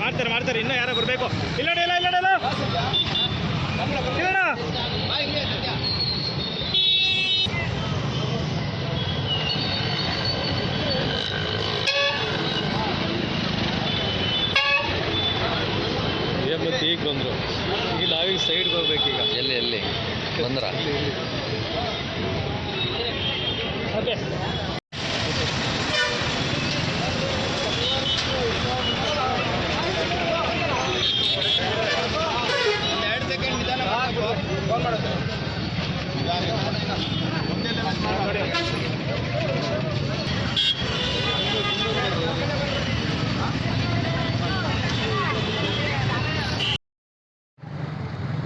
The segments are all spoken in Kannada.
ಮಾಡ್ತಾರೆ ಮಾಡ್ತಾರೆ. ಇನ್ನೂ ಯಾರೋ ಬರಬೇಕು. ಇಲ್ಲ ಇಲ್ಲ ಇಲ್ಲ ಇಲ್ಲ ಮತ್ತೆ ಈಗ ಬಂದರು? ಈಗ ನಾವೀಗ ಸೈಡ್ ಬರ್ಬೇಕೀಗ ಎಲ್ಲಿ ಎಲ್ಲಿ? ಬಂದ್ರ?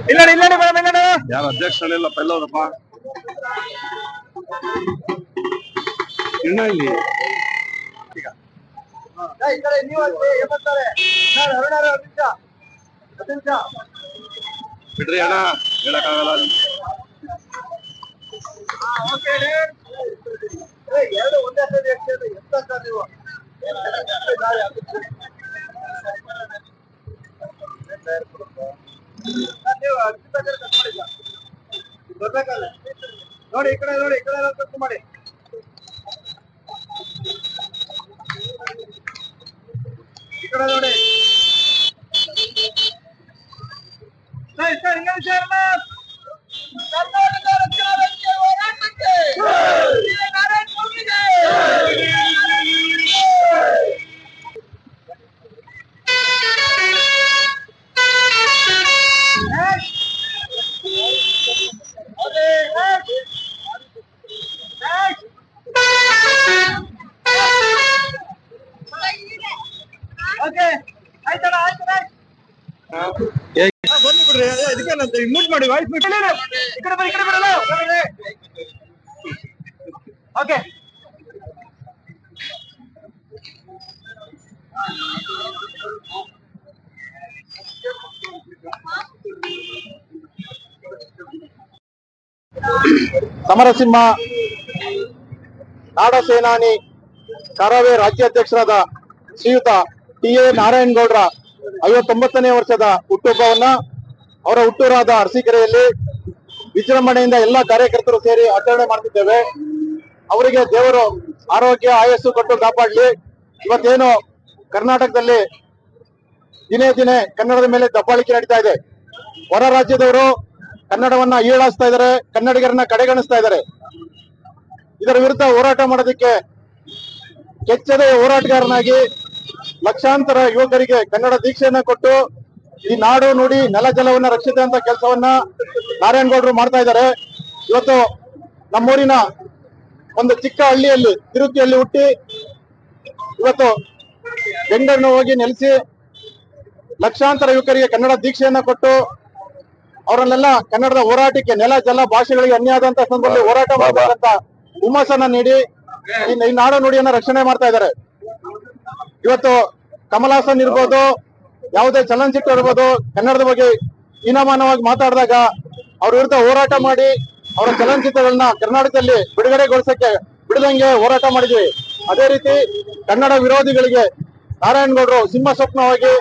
ಇಲ್ಲ ಇಲ್ಲ ಯಾರು ಅಧ್ಯಕ್ಷರಲ್ಲಿಲ್ಲ ಪೈಲವರಪ್ಪ ಇನ್ನ ಇಲ್ಲಿ. ಬಿಡ್ರಿ ಅಣ್ಣ ಹೇಳಕ್ಕಾಗಲ್ಲ. ನೋಡಿ ಈ ಕಡೆ ನೋಡಿ ಈ ಕಡೆ ಕಟ್ ಮಾಡಿ. ಈ ಕಡೆ ನೋಡಿ ಸರ್ ಸರ್ ಹಿಂಗೆ ಸರ್ ಕರ್ನಾಟಕ ರಕ್ಷಣಾ ವೇದಿಕೆ ಹೋರಾಟಕ್ಕೆ ನಾರಾಯಣ ಸ್ವಾಮಿಗೆ ಓಕೆ ಆಯ್ತಣ್ಣ ಆಯ್ತಣ್ಣ ಬಂದು ಬಿಡ್ರಿ ಇದಕ್ಕೇನಂತ ಮ್ಯೂಟ್ ಮಾಡಿ ವಾಯ್ಸ್ ಮ್ಯೂಟ್ ಈ ಕಡೆ ಬರಿ ಈ ಕಡೆ ಬರಲ್ಲ ಓಕೆ. ಸಮರಸಿಂಹ ನಾಡ ಸೇನಾನಿ, ಕರಾವೇ ರಾಜ್ಯಾಧ್ಯಕ್ಷರಾದ ಶ್ರೀಯುತ ಟಿ ಎ ನಾರಾಯಣಗೌಡರ ಐವತ್ತೊಂಬತ್ತನೇ ವರ್ಷದ ಹುಟ್ಟುಹಬ್ಬವನ್ನ ಅವರ ಹುಟ್ಟೂರಾದ ಅರಸೀಕೆರೆಯಲ್ಲಿ ವಿಜೃಂಭಣೆಯಿಂದ ಎಲ್ಲಾ ಕಾರ್ಯಕರ್ತರು ಸೇರಿ ಆಚರಣೆ ಮಾಡ್ತಿದ್ದೇವೆ. ಅವರಿಗೆ ದೇವರು ಆರೋಗ್ಯ, ಆಯಸ್ಸು ಕೊಟ್ಟು ಕಾಪಾಡಲಿ. ಇವತ್ತೇನು ಕರ್ನಾಟಕದಲ್ಲಿ ದಿನೇ ದಿನೇ ಕನ್ನಡದ ಮೇಲೆ ದಬ್ಬಾಳಿಕೆ ನಡೀತಾ ಇದೆ. ಹೊರ ರಾಜ್ಯದವರು ಕನ್ನಡವನ್ನ ಈಳಾಸ್ತಾ ಇದ್ದಾರೆ, ಕನ್ನಡಿಗರನ್ನ ಕಡೆಗಣಿಸ್ತಾ ಇದ್ದಾರೆ. ಇದರ ವಿರುದ್ಧ ಹೋರಾಟ ಮಾಡೋದಕ್ಕೆ ಕೆಚ್ಚದೆ ಹೋರಾಟಗಾರನಾಗಿ ಲಕ್ಷಾಂತರ ಯುವಕರಿಗೆ ಕನ್ನಡ ದೀಕ್ಷೆಯನ್ನ ಕೊಟ್ಟು ಈ ನಾಡು ನುಡಿ ನೆಲ ಜಲವನ್ನ ಅಂತ ಕೆಲಸವನ್ನ ನಾರಾಯಣಗೌಡರು ಮಾಡ್ತಾ ಇದ್ದಾರೆ. ಇವತ್ತು ನಮ್ಮೂರಿನ ಒಂದು ಚಿಕ್ಕ ಹಳ್ಳಿಯಲ್ಲಿ ತಿರುಚಿಯಲ್ಲಿ ಹುಟ್ಟಿ ಇವತ್ತು ಬೆಂಗಳೂರಿನ ಹೋಗಿ ನೆಲೆಸಿ ಲಕ್ಷಾಂತರ ಯುವಕರಿಗೆ ಕನ್ನಡ ದೀಕ್ಷೆಯನ್ನ ಕೊಟ್ಟು ಅವರನ್ನೆಲ್ಲ ಕನ್ನಡದ ಹೋರಾಟಕ್ಕೆ ನೆಲ ಜಲ ಭಾಷೆಗಳಿಗೆ ಅನ್ಯಾದಂತ ಸಂದರ್ಭದಲ್ಲಿ ಹೋರಾಟ ಮಾಡಬೇಕಂತ ಹುಮ್ಮಸ್ಸನ್ನ ನೀಡಿ ಈ ಈ ನಾಡು ನುಡಿಯನ್ನ ರಕ್ಷಣೆ ಮಾಡ್ತಾ ಇದ್ದಾರೆ. ಇವತ್ತು ಕಮಲ್ ಹಾಸನ್ ಇರ್ಬೋದು ಯಾವುದೇ ಚಲನಚಿತ್ರ ಇರ್ಬೋದು, ಕನ್ನಡದ ಬಗ್ಗೆ ಹೀನಮಾನವಾಗಿ ಮಾತಾಡಿದಾಗ ಅವ್ರ ವಿರುದ್ಧ ಹೋರಾಟ ಮಾಡಿ ಅವರ ಚಲನಚಿತ್ರಗಳನ್ನ ಕರ್ನಾಟಕದಲ್ಲಿ ಬಿಡುಗಡೆಗೊಳಿಸಕ್ಕೆ ಬಿಡದಂಗೆ ಹೋರಾಟ ಮಾಡಿದ್ವಿ. ಅದೇ ರೀತಿ ಕನ್ನಡ ವಿರೋಧಿಗಳಿಗೆ ನಾರಾಯಣಗೌಡರು ಸಿಂಹ ಸ್ವಪ್ನವಾಗಿ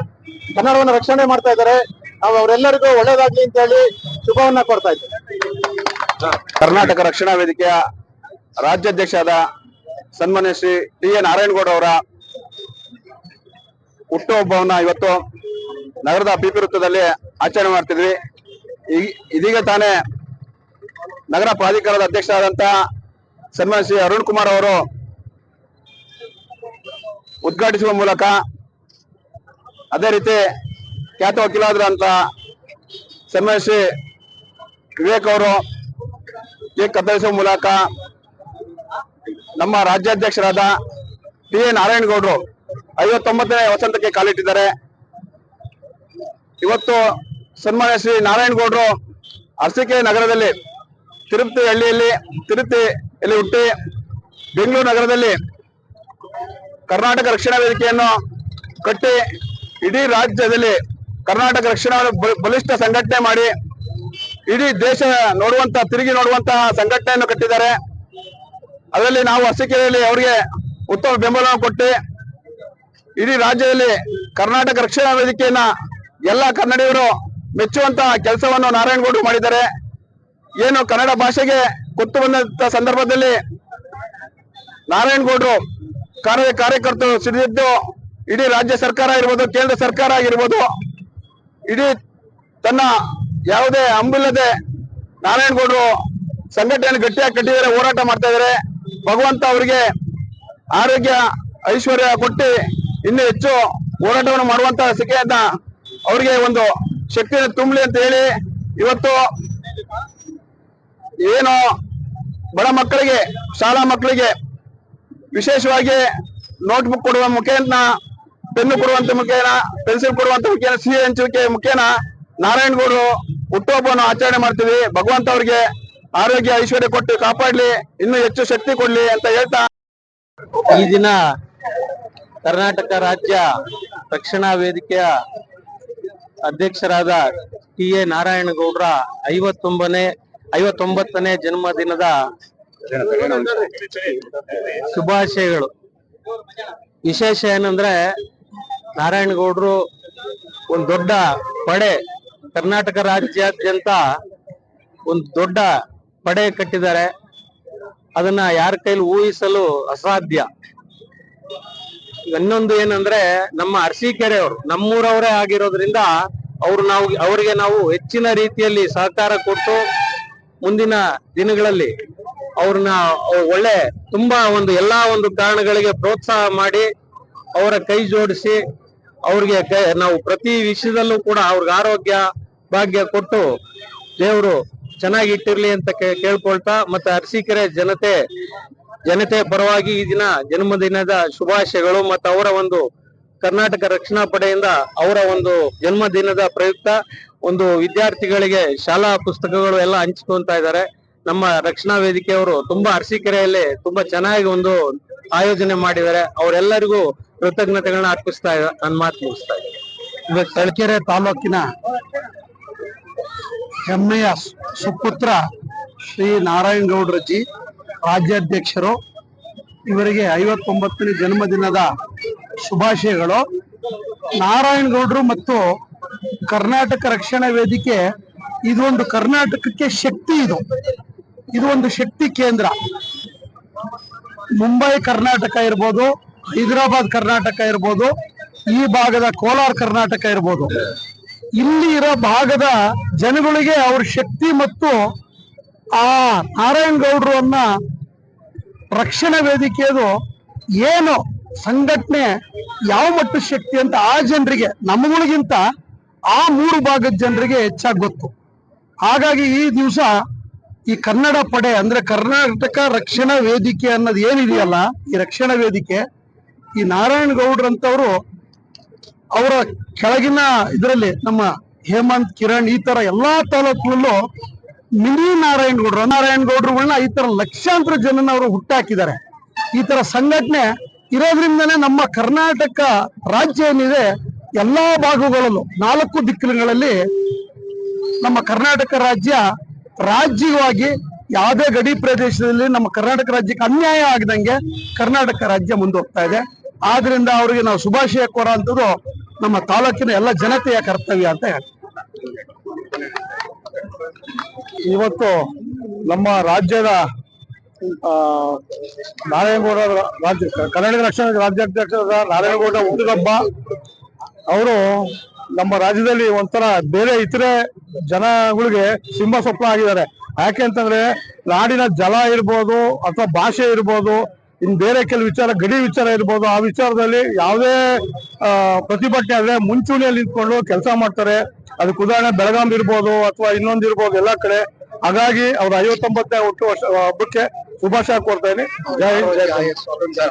ಕನ್ನಡವನ್ನು ರಕ್ಷಣೆ ಮಾಡ್ತಾ ಇದ್ದಾರೆ. ನಾವು ಅವರೆಲ್ಲರಿಗೂ ಒಳ್ಳೇದಾಗ್ಲಿ ಅಂತ ಹೇಳಿ ಶುಭವನ್ನ ಕೊಡ್ತಾ ಇದ್ದೀವಿ. ಕರ್ನಾಟಕ ರಕ್ಷಣಾ ವೇದಿಕೆಯ ರಾಜ್ಯಾಧ್ಯಕ್ಷರಾದ ಸನ್ಮಾನ್ಯ ಶ್ರೀ ಟಿ ಎ ನಾರಾಯಣಗೌಡ ಅವರ ಹುಟ್ಟುಹಬ್ಬವನ್ನ ಇವತ್ತು ನಗರದ ಪಿಪಿ ವೃತ್ತದಲ್ಲಿ ಆಚರಣೆ ಮಾಡ್ತಿದ್ವಿ. ಇದೀಗ ತಾನೇ ನಗರ ಪ್ರಾಧಿಕಾರದ ಅಧ್ಯಕ್ಷರಾದಂತ ಸನ್ಮಾನ ಶ್ರೀ ಅರುಣ್ ಕುಮಾರ್ ಅವರು ಉದ್ಘಾಟಿಸುವ ಮೂಲಕ ಅದೇ ರೀತಿ ಖ್ಯಾತ ವಕೀಲರಾದಂತ ಸನ್ಮಾನ ಶ್ರೀ ವಿವೇಕ್ ಅವರು ಕೇಕ್ ಕತ್ತರಿಸುವ ಮೂಲಕ ನಮ್ಮ ರಾಜ್ಯಾಧ್ಯಕ್ಷರಾದ ಟಿ ಎ ನಾರಾಯಣಗೌಡರು ಐವತ್ತೊಂಬತ್ತನೇ ವಸಂತಕ್ಕೆ ಕಾಲಿಟ್ಟಿದ್ದಾರೆ. ಇವತ್ತು ಸನ್ಮಾನ್ಯ ಶ್ರೀ ನಾರಾಯಣಗೌಡರು ಅರಸಿಕೆ ನಗರದಲ್ಲಿ ತಿರುಪತಿ ಹಳ್ಳಿಯಲ್ಲಿ ತಿರುಪತಿಯಲ್ಲಿ ಹುಟ್ಟಿ ಬೆಂಗಳೂರು ನಗರದಲ್ಲಿ ಕರ್ನಾಟಕ ರಕ್ಷಣಾ ವೇದಿಕೆಯನ್ನು ಕಟ್ಟಿ ಇಡೀ ರಾಜ್ಯದಲ್ಲಿ ಕರ್ನಾಟಕ ರಕ್ಷಣಾ ಬಲಿಷ್ಠ ಸಂಘಟನೆ ಮಾಡಿ ಇಡೀ ದೇಶ ನೋಡುವಂತ, ತಿರುಗಿ ನೋಡುವಂತಹ ಸಂಘಟನೆಯನ್ನು ಕಟ್ಟಿದ್ದಾರೆ. ಅದರಲ್ಲಿ ನಾವು ಹಸಿಕೆರೆಯಲ್ಲಿ ಅವರಿಗೆ ಉತ್ತಮ ಬೆಂಬಲವನ್ನು ಕೊಟ್ಟು ಇಡೀ ರಾಜ್ಯದಲ್ಲಿ ಕರ್ನಾಟಕ ರಕ್ಷಣಾ ವೇದಿಕೆಯನ್ನ ಎಲ್ಲ ಕನ್ನಡಿಗರು ಮೆಚ್ಚುವಂತ ಕೆಲಸವನ್ನು ನಾರಾಯಣಗೌಡರು ಮಾಡಿದ್ದಾರೆ. ಏನು ಕನ್ನಡ ಭಾಷೆಗೆ ಗೊತ್ತು ಬಂದಂತ ಸಂದರ್ಭದಲ್ಲಿ ನಾರಾಯಣಗೌಡರು ಕಾರ್ಯ ಕಾರ್ಯಕರ್ತರು ಸಿಡಿದಿದ್ದು ಇಡೀ ರಾಜ್ಯ ಸರ್ಕಾರ ಇರ್ಬೋದು, ಕೇಂದ್ರ ಸರ್ಕಾರ ಆಗಿರ್ಬೋದು, ಇಡೀ ತನ್ನ ಯಾವುದೇ ಅಂಬಿಲ್ಲದೆ ನಾರಾಯಣಗೌಡರು ಸಂಘಟನೆಯನ್ನು ಗಟ್ಟಿಯಾಗಿ ಕಟ್ಟಿದ್ದಾರೆ, ಹೋರಾಟ ಮಾಡ್ತಾ ಇದ್ದಾರೆ. ಭಗವಂತ ಅವರಿಗೆ ಆರೋಗ್ಯ ಐಶ್ವರ್ಯ ಕೊಟ್ಟು ಇನ್ನೂ ಹೆಚ್ಚು ಹೋರಾಟವನ್ನು ಮಾಡುವಂತ ಸಿಕ್ಕೆಯನ್ನ ಅವರಿಗೆ ಒಂದು ಶಕ್ತಿಯನ್ನು ತುಂಬಲಿ ಅಂತ ಹೇಳಿ ಇವತ್ತು ಏನು ಬಡ ಮಕ್ಕಳಿಗೆ, ಶಾಲಾ ಮಕ್ಕಳಿಗೆ ವಿಶೇಷವಾಗಿ ನೋಟ್ಬುಕ್ ಕೊಡುವ ಮುಖೇನ, ಪೆನ್ನು ಕೊಡುವಂತ ಮುಖೇನ ಪೆನ್ಸಿಲ್ ಕೊಡುವಂತ ಮುಖೇನ, ಸಿಹಿ ಹಂಚುವಿಕೆ ಮುಖೇನ ನಾರಾಯಣಗೌಡರು ಹುಟ್ಟುಹಬ್ಬವನ್ನು ಆಚರಣೆ ಮಾಡ್ತೀವಿ. ಭಗವಂತ ಅವರಿಗೆ ಆರೋಗ್ಯ, ಐಶ್ವರ್ಯ ಕೊಟ್ಟು ಕಾಪಾಡ್ಲಿ, ಇನ್ನೂ ಹೆಚ್ಚು ಶಕ್ತಿ ಕೊಡ್ಲಿ ಅಂತ ಹೇಳ್ತಾ ಈ ದಿನ ಕರ್ನಾಟಕ ರಾಜ್ಯ ರಕ್ಷಣಾ ವೇದಿಕೆಯ ಅಧ್ಯಕ್ಷರಾದ ಟಿ ಎ ನಾರಾಯಣಗೌಡರ ಐವತ್ತೊಂಬನೇ, ಐವತ್ತೊಂಬತ್ತನೇ ಜನ್ಮದಿನದ ಶುಭಾಶಯಗಳು. ವಿಶೇಷ ಏನಂದ್ರೆ ನಾರಾಯಣಗೌಡರು ಒಂದು ದೊಡ್ಡ ಪಡೆ, ಕರ್ನಾಟಕ ರಾಜ್ಯಾದ್ಯಂತ ಒಂದು ದೊಡ್ಡ ಪಡೆ ಕಟ್ಟಿದ್ದಾರೆ. ಅದನ್ನ ಯಾರ ಕೈಲಿ ಊಹಿಸಲು ಅಸಾಧ್ಯ. ಇನ್ನೊಂದು ಏನಂದ್ರೆ ನಮ್ಮ ಅರಸೀಕೆರೆ ಅವರು ನಮ್ಮೂರವರೇ ಆಗಿರೋದ್ರಿಂದ ಅವ್ರು ನಾವು, ಅವರಿಗೆ ನಾವು ಹೆಚ್ಚಿನ ರೀತಿಯಲ್ಲಿ ಸಹಕಾರ ಕೊಟ್ಟು ಮುಂದಿನ ದಿನಗಳಲ್ಲಿ ಅವ್ರನ್ನ ಒಳ್ಳೆ ತುಂಬಾ ಒಂದು ಎಲ್ಲಾ ಒಂದು ಕಾರಣಗಳಿಗೆ ಪ್ರೋತ್ಸಾಹ ಮಾಡಿ ಅವರ ಕೈ ಜೋಡಿಸಿ ಅವ್ರಿಗೆ ನಾವು ಪ್ರತಿ ವಿಷಯದಲ್ಲೂ ಕೂಡ ಅವ್ರಿಗೆ ಆರೋಗ್ಯ, ಭಾಗ್ಯ ಕೊಟ್ಟು ದೇವರು ಚೆನ್ನಾಗಿ ಇಟ್ಟಿರ್ಲಿ ಅಂತ ಕೇಳ್ಕೊಳ್ತಾ ಮತ್ತೆ ಅರಸೀಕೆರೆ ಜನತೆ ಜನತೆ ಪರವಾಗಿ ಈ ದಿನ ಜನ್ಮದಿನದ ಶುಭಾಶಯಗಳು ಮತ್ತು ಅವರ ಒಂದು ಕರ್ನಾಟಕ ರಕ್ಷಣಾ ಪಡೆಯಿಂದ ಅವರ ಒಂದು ಜನ್ಮದಿನದ ಪ್ರಯುಕ್ತ ಒಂದು ವಿದ್ಯಾರ್ಥಿಗಳಿಗೆ ಶಾಲಾ ಪುಸ್ತಕಗಳು ಎಲ್ಲ ಹಂಚ್ಕೊಂತ ಇದ್ದಾರೆ. ನಮ್ಮ ರಕ್ಷಣಾ ವೇದಿಕೆಯವರು ತುಂಬಾ ಅರಸೀಕೆರೆಯಲ್ಲಿ ತುಂಬಾ ಚೆನ್ನಾಗಿ ಒಂದು ಆಯೋಜನೆ ಮಾಡಿದ್ದಾರೆ. ಅವರೆಲ್ಲರಿಗೂ ಕೃತಜ್ಞತೆಗಳನ್ನ ಅರ್ಪಿಸ್ತಾ ಇದ್ದಾರೆ ನನ್ನ ಮಾತು ಮುಗಿಸ್ತಾ ಇದ್ದಾರೆ ಇವತ್ತು ತಳಕೆರೆ ತಾಲೂಕಿನ ಹೆಮ್ಮೆಯ ಸುಪುತ್ರ ಶ್ರೀ ನಾರಾಯಣಗೌಡ್ರಜಿ. ರಾಜ್ಯಾಧ್ಯಕ್ಷರು, ಇವರಿಗೆ ಐವತ್ತೊಂಬತ್ತನೇ ಜನ್ಮದಿನದ ಶುಭಾಶಯಗಳು. ನಾರಾಯಣಗೌಡರು ಮತ್ತು ಕರ್ನಾಟಕ ರಕ್ಷಣಾ ವೇದಿಕೆ, ಇದೊಂದು ಕರ್ನಾಟಕಕ್ಕೆ ಶಕ್ತಿ ಇದು. ಇದು ಒಂದು ಶಕ್ತಿ ಕೇಂದ್ರ. ಮುಂಬೈ ಕರ್ನಾಟಕ ಇರ್ಬೋದು, ಹೈದರಾಬಾದ್ ಕರ್ನಾಟಕ ಇರ್ಬೋದು, ಈ ಭಾಗದ ಕೋಲಾರ ಕರ್ನಾಟಕ ಇರ್ಬೋದು. ಇಲ್ಲಿ ಇರೋ ಭಾಗದ ಜನಗಳಿಗೆ ಅವ್ರ ಶಕ್ತಿ ಮತ್ತು ಆ ನಾರಾಯಣಗೌಡರು ಅನ್ನ ರಕ್ಷಣಾ ವೇದಿಕೆಯದು ಏನು ಸಂಘಟನೆ ಯಾವ ಮಟ್ಟ ಶಕ್ತಿ ಅಂತ ಆ ಜನರಿಗೆ ನಮ್ಮಗಳಿಗಿಂತ ಆ ಮೂರು ಭಾಗದ ಜನರಿಗೆ ಹೆಚ್ಚಾಗಿ ಗೊತ್ತು. ಹಾಗಾಗಿ ಈ ದಿವಸ ಈ ಕನ್ನಡ ಪಡೆ ಅಂದ್ರೆ ಕರ್ನಾಟಕ ರಕ್ಷಣಾ ವೇದಿಕೆ ಅನ್ನೋದು ಏನಿದೆಯಲ್ಲ, ಈ ರಕ್ಷಣಾ ವೇದಿಕೆ, ಈ ನಾರಾಯಣ ನಾರಾಯಣಗೌಡ್ರಂತವ್ರು ಅವರ ಕೆಳಗಿನ ಇದರಲ್ಲಿ ನಮ್ಮ ಹೇಮಂತ್ ಕಿರಣ್ ಈ ತರ ಎಲ್ಲಾ ತಾಲೂಕಿನಲ್ಲೂ ಮಿನಿ ನಾರಾಯಣಗೌಡ್ರು ನಾರಾಯಣಗೌಡ್ರುಗಳನ್ನ ಈ ತರ ಲಕ್ಷಾಂತರ ಜನನ ಅವರು ಹುಟ್ಟಾಕಿದ್ದಾರೆ. ಈ ತರ ಸಂಘಟನೆ ಇರೋದ್ರಿಂದನೇ ನಮ್ಮ ಕರ್ನಾಟಕ ರಾಜ್ಯ ಏನಿದೆ, ಎಲ್ಲಾ ಭಾಗಗಳಲ್ಲೂ, ನಾಲ್ಕು ದಿಕ್ಕುಗಳಲ್ಲಿ ನಮ್ಮ ಕರ್ನಾಟಕ ರಾಜ್ಯ ರಾಜ್ಯವಾಗಿ ಯಾವುದೇ ಗಡಿ ಪ್ರದೇಶದಲ್ಲಿ ನಮ್ಮ ಕರ್ನಾಟಕ ರಾಜ್ಯಕ್ಕೆ ಅನ್ಯಾಯ ಆಗದಂಗೆ ಕರ್ನಾಟಕ ರಾಜ್ಯ ಮುಂದೋಗ್ತಾ ಇದೆ. ಆದ್ರಿಂದ ಅವರಿಗೆ ನಾವು ಶುಭಾಶಯ ಕೋರುವಂಥದ್ದು ನಮ್ಮ ತಾಲೂಕಿನ ಎಲ್ಲ ಜನತೆಯ ಕರ್ತವ್ಯ ಅಂತ ಹೇಳ್ತೀವಿ ಇವತ್ತು ನಮ್ಮ ರಾಜ್ಯದ ನಾರಾಯಣಗೌಡ ರಾಜ್ಯ ಕರ್ನಾಟಕ ರಕ್ಷಣಾ ರಾಜ್ಯಾಧ್ಯಕ್ಷರಾದ ನಾರಾಯಣಗೌಡ ಹುಟ್ಟುಹಬ್ಬ ಅವರು ನಮ್ಮ ರಾಜ್ಯದಲ್ಲಿ ಒಂಥರ ಬೇರೆ ಇತರೆ ಜನಗಳಿಗೆ ಸಿಂಹ ಸ್ವಪ್ನ ಆಗಿದ್ದಾರೆ. ಯಾಕೆ ಅಂತಂದ್ರೆ ನಾಡಿನ ಜಲ ಇರ್ಬೋದು ಅಥವಾ ಭಾಷೆ ಇರ್ಬೋದು ಇನ್ ಬೇರೆ ಕೆಲವು ವಿಚಾರ ಗಡಿ ವಿಚಾರ ಇರ್ಬೋದು ಆ ವಿಚಾರದಲ್ಲಿ ಯಾವುದೇ ಪ್ರತಿಭಟನೆ ಆದ್ರೆ ಮುಂಚೂಣಿಯಲ್ಲಿ ನಿಂತ್ಕೊಂಡು ಕೆಲಸ ಮಾಡ್ತಾರೆ. ಅದಕ್ಕೆ ಉದಾಹರಣೆ ಬೆಳಗಾಂ ಇರ್ಬೋದು ಅಥವಾ ಇನ್ನೊಂದು ಇರ್ಬೋದು ಎಲ್ಲ ಕಡೆ. ಹಾಗಾಗಿ ಅವ್ರ ಐವತ್ತೊಂಬತ್ತನೇ ಹುಟ್ಟು ವರ್ಷ ಹಬ್ಬಕ್ಕೆ ಶುಭಾಶಯ ಕೋರ್ತಾ ಇದ್ದೀನಿ. ಜೈ ಜೈ ಸ್ವಾತಂತ್ರ್ಯ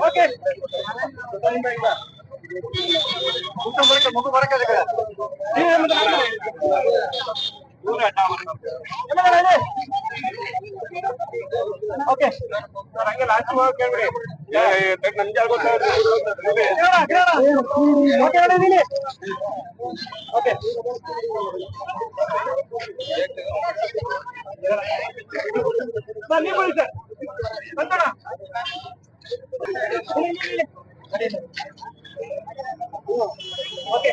ಓಕೆ ಮುಖ ಬರಕ ಮುಖ ಓಕೆ. ಸರ್ ಹಂಗೆ ಓಕೆ ಓಕೆ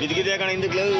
గిదిగిదే కానీ ఎందుకు లేదు?